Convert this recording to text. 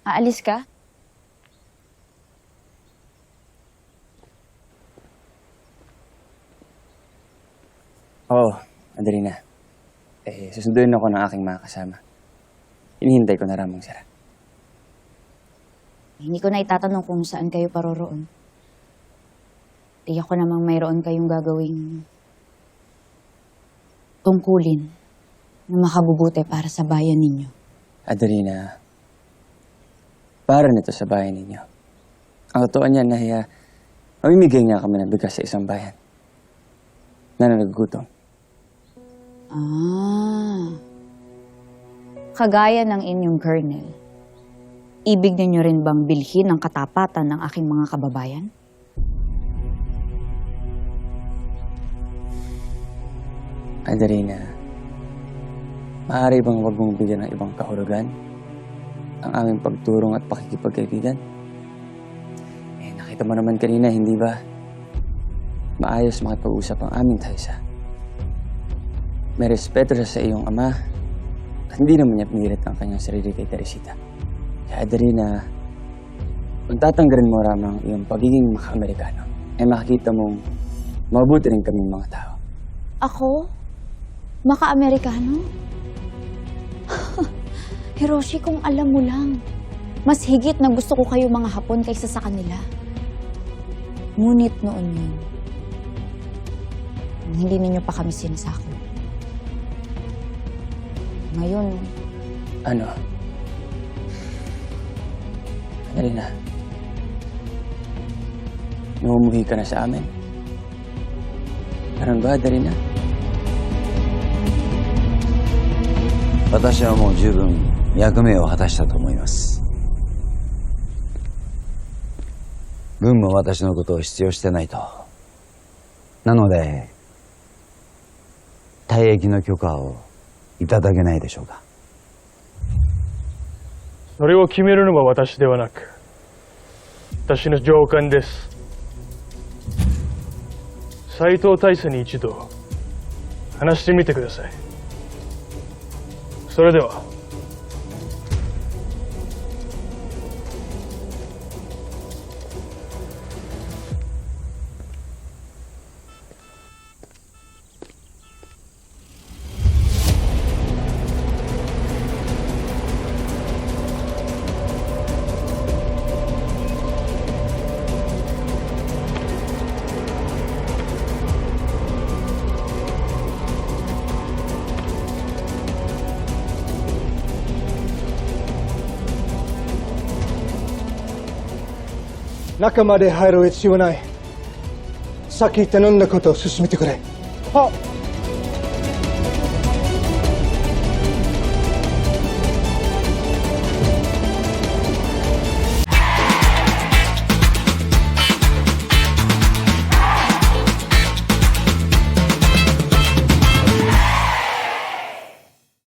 Aalis ka? Oo, Adelina. Eh, susunduin ako ng aking mga kasama. Hinihintay ko na ramang sira. Hindi ko na itatanong kung saan kayo paroroon. Tiyak ko namang mayroon kayong gagawing tungkulin na makabubuti para sa bayan ninyo. Adelina, para nito sa bayan ninyo. Ang totoo niyan na hiya, mamimigay nga kami ng bigas sa isang bayan na nagugutom. Ah. Kagaya ng inyong colonel, ibig ninyo rin bang bilhin ang katapatan ng aking mga kababayan? Adelina, maaari bang wag mong bigyan ng ibang kahulugan ang aming pagturong at pakikipagkaibigan? Eh, nakita mo naman kanina, hindi ba? Maayos makipag-usap ang aming taysa. May respeto sa iyong ama hindi naman niya pinilit ang kanyang sarili kay Teresita. Kaya Adelina, kung tatanggalin mo ramang iyong pagiging maka-Amerikano, ay makikita mong mabuti rin kami mga tao. Ako? Maka-Amerikano? Hiroshi, kung alam mo lang, mas higit na gusto ko kayo mga Hapon kaysa sa kanila. Ngunit noon yun, nung hindi ninyo pa kami sinasako. Ngayon, Ano? Dali na. Namumuhi ka na sa amin? Ganun ba, dali na? 私はもう十分 役目を果たしたと思います軍も私のことを必要してないとなので退役の許可をいただけないでしょうかそれを決めるのは私ではなく、私の上官です。斎藤大佐に一度話してみてください。それでは。中まで入る必要はない。先頼んだことを進めてくれ。はっ